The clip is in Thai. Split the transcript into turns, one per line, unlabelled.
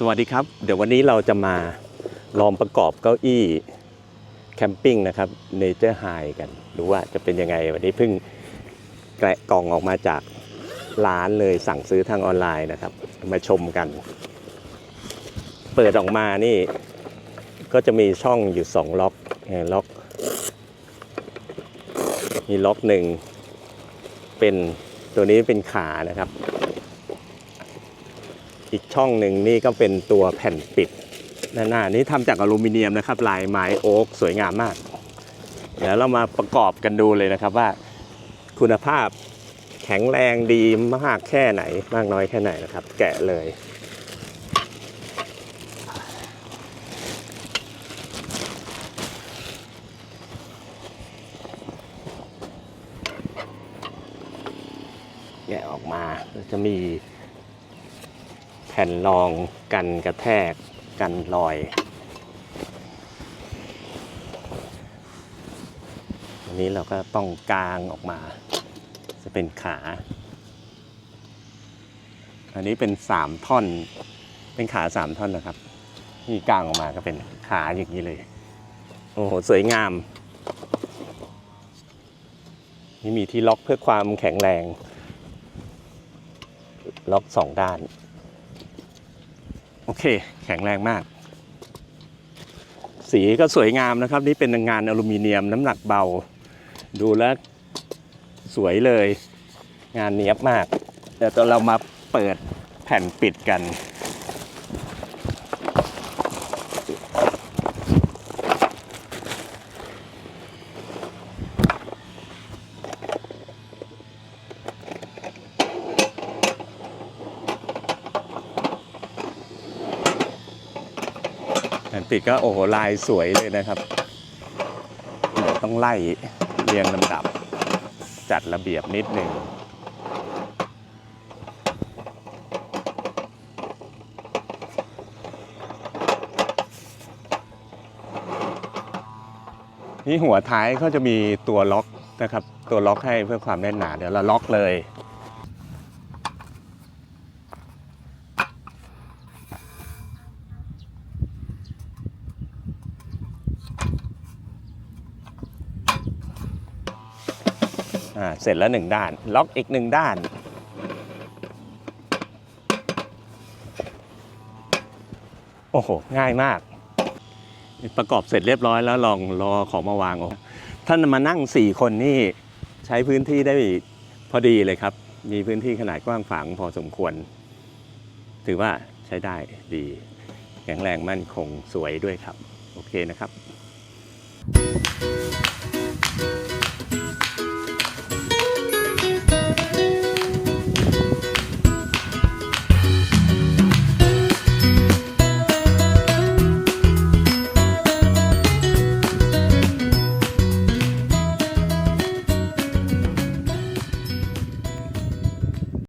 สวัสดีครับ เดี๋ยววันนี้เราจะมาลองประกอบเก้าอี้แคมปิ้งนะครับเนเจอร์ไฮกันดูว่าจะเป็นยังไง วันนี้เพิ่งแกะกล่องออกมาจากร้านเลยสั่งซื้อทางออนไลน์นะครับ มาชมกัน เปิดออกมานี่ ก็จะมีช่องอยู่สองล็อกเอ่อล็อก มีล็อกหนึ่งเป็นตัวนี้เป็นขานะครับ อีกช่องหนึ่งนี่ก็เป็นตัวแผ่นปิดด้านหน้านี้ทำจากอลูมิเนียมนะครับ ลายไม้โอ๊กสวยงามมาก เดี๋ยวเรามาประกอบกันดูเลยนะครับว่า คุณภาพแข็งแรงดีมากแค่ไหน มากน้อยแค่ไหนนะครับ แกะเลยแกะออกมาจะมี ผ่นรองกันกระแทกกันรอย อันนี้เราก็ต้องกางออกมา จะเป็นขา อันนี้เป็นสามท่อน เป็นขาสามท่อนนะครับที่กางออกมาก็เป็นขาอย่างนี้เลย โอ้โห สวยงาม นี่มีที่ล็อกเพื่อความแข็งแรง ล็อกสองด้าน โอเค แข็งแรงมาก สีก็สวยงามนะครับ นี่เป็นงานอลูมิเนียมน้ำหนักเบา ดูแล้วสวยเลย งานเนี้ยบมาก เดี๋ยวตอนเรามาเปิดแผ่นปิดกัน แผ่นปิดก็โอ้โหลายสวยเลยนะครับเดี๋ยวต้องไล่เรียงลำดับ จัดระเบียบนิดหนึ่งนี่หัวท้ายเขาจะมีตัวล็อกนะครับ ตัวล็อกให้เพื่อความแน่นหนา เดี๋ยวเราล็อกเลย อ่าเสร็จแล้วหนึ่งด้าน ล็อกอีกหนึ่งด้าน โอ้โห ง่ายมาก ประกอบเสร็จเรียบร้อยแล้วลองรอของมาวางโอ้ท่านมานั่ง 4 คนนี่ใช้พื้นที่ได้พอดีเลยครับ มีพื้นที่ขนาดกว้างขวางพอสมควร ถือว่าใช้ได้ดี แข็งแรงมั่นคงสวยด้วยครับ โอเคนะครับ